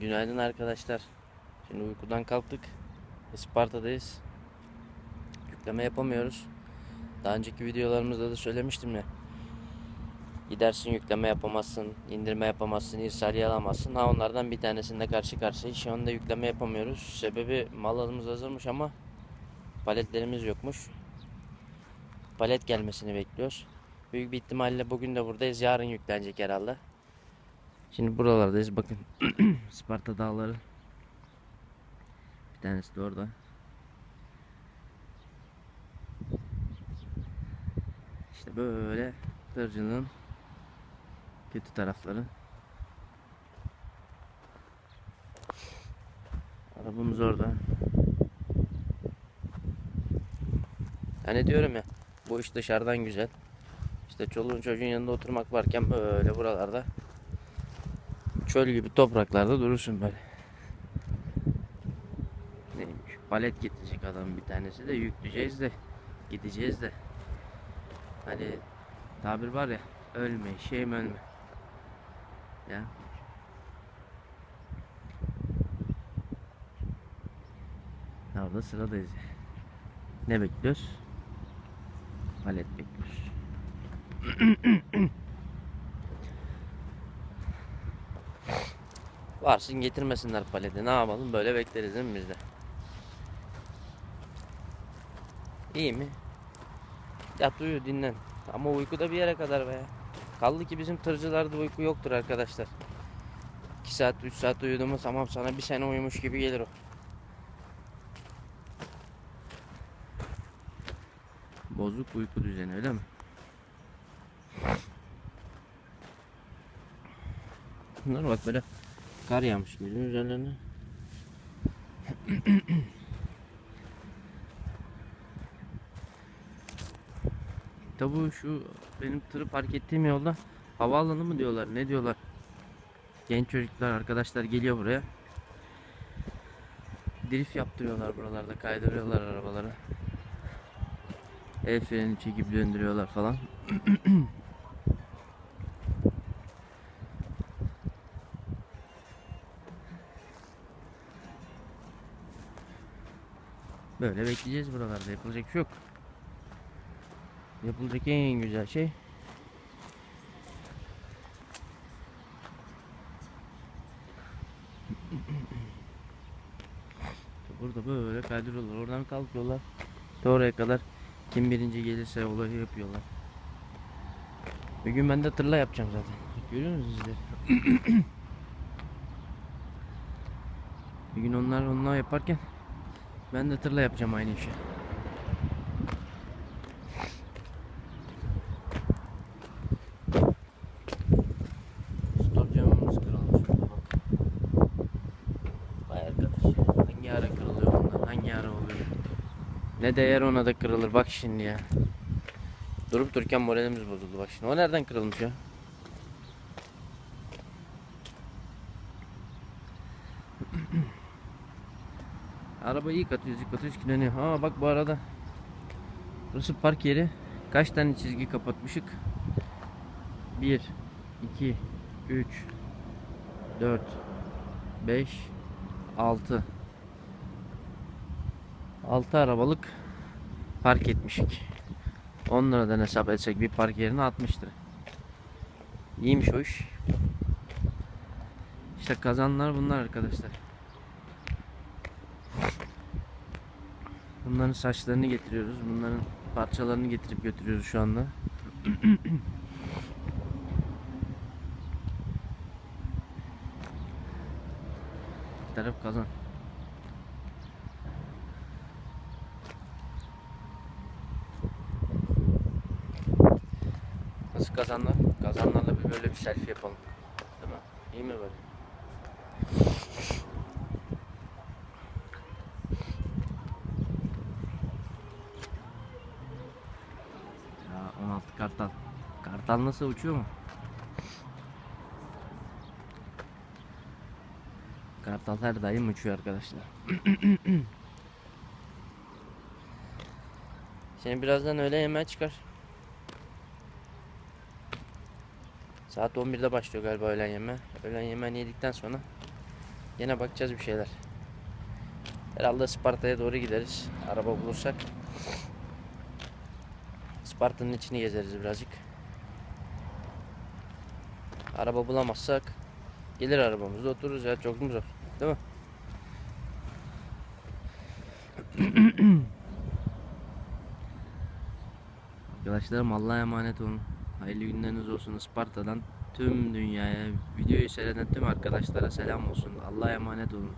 Günaydın arkadaşlar. Şimdi uykudan kalktık. Isparta'dayız. Yükleme yapamıyoruz. Daha önceki videolarımızda da söylemiştim ya. Gidersin yükleme yapamazsın, indirme yapamazsın, irsaliye alamazsın. Ha onlardan bir tanesinde karşı karşıya. Şu anda yükleme yapamıyoruz. Sebebi mallarımız hazırmış ama paletlerimiz yokmuş. Palet gelmesini bekliyoruz. Büyük bir ihtimalle bugün de buradayız. Yarın yüklenecek herhalde. Şimdi buralardayız. Bakın Sparta dağları. Bir tanesi de orada. İşte böyle tırcının kötü tarafları. Arabamız orada. Hani diyorum ya bu iş dışarıdan güzel. İşte çoluğun çocuğun yanında oturmak varken böyle buralarda çöl gibi topraklarda durursun böyle. Neymiş? Palet getirecek adam bir tanesi de yükleyeceğiz de gideceğiz de. Hani tabir var ya ölme şeyim ölme. Ya Orada sıradayız. Ne bekliyoruz? Palet bekliyoruz. Varsın getirmesinler paleti. Ne yapalım? Böyle bekleriz değil mi biz de? İyi mi? Yat uyu dinlen. Ama uyku da bir yere kadar be. Kaldı ki bizim tırcılarda uyku yoktur arkadaşlar. 2 saat 3 saat uyudu mu tamam sana bir sene uyumuş gibi gelir o. Bozuk uyku düzeni öyle mi? Bunlar bak böyle kar yağmış gözün üzerlerine. Tabu şu benim tırı park ettiğim yolda havaalanı mı diyorlar ne diyorlar. Genç çocuklar arkadaşlar geliyor buraya. Drift yaptırıyorlar buralarda kaydırıyorlar arabaları. El freni çekip döndürüyorlar falan. Böyle bekleyeceğiz buralarda yapılacak bir şey yok. Yapılacak en güzel şey Burada böyle kaydırıyorlar. Oradan kalkıyorlar. Ta oraya kadar kim birinci gelirse olayı yapıyorlar. Bir gün ben de tırla yapacağım zaten. Görüyor musunuz sizler? bir gün onlar onlar yaparken ben de tırla yapacağım aynı işi. Ne değer ona da kırılır bak şimdi ya. Durup dururken moralimiz bozuldu bak şimdi. O nereden kırılmış ya? Arabayı yıkatıyoruz yıkatıyoruz kirleniyor. Ha bak bu arada Burası park yeri. Kaç tane çizgi kapatmışık? 1 2 3 4 5 6 6 arabalık park etmişik. 10 liradan hesap etsek bir park yerine 60 lira. İyiymiş o iş. İşte kazanlar bunlar arkadaşlar. Bunların saçlarını getiriyoruz. Bunların parçalarını getirip götürüyoruz şu anda. Taraf kazan. Nasıl kazanlar? Kazanlarla bir böyle bir selfie yapalım. Değil mi? İyi mi böyle? Ya 16 kartal. Kartal nasıl uçuyor mu? Kartal her daim uçuyor arkadaşlar. Seni birazdan öğle yemeğe çıkar. Saat 11'de başlıyor galiba öğlen yemeği. Öğlen yemeğini yedikten sonra Yine bakacağız bir şeyler. Herhalde Isparta'ya doğru gideriz. Araba bulursak. Isparta'nın içini gezeriz birazcık. Araba bulamazsak gelir arabamızda otururuz ya çok mu zor değil mi? Arkadaşlarım Allah'a emanet olun. Hayırlı günleriniz olsun Isparta'dan tüm dünyaya videoyu seyreden tüm arkadaşlara selam olsun. Allah'a emanet olun.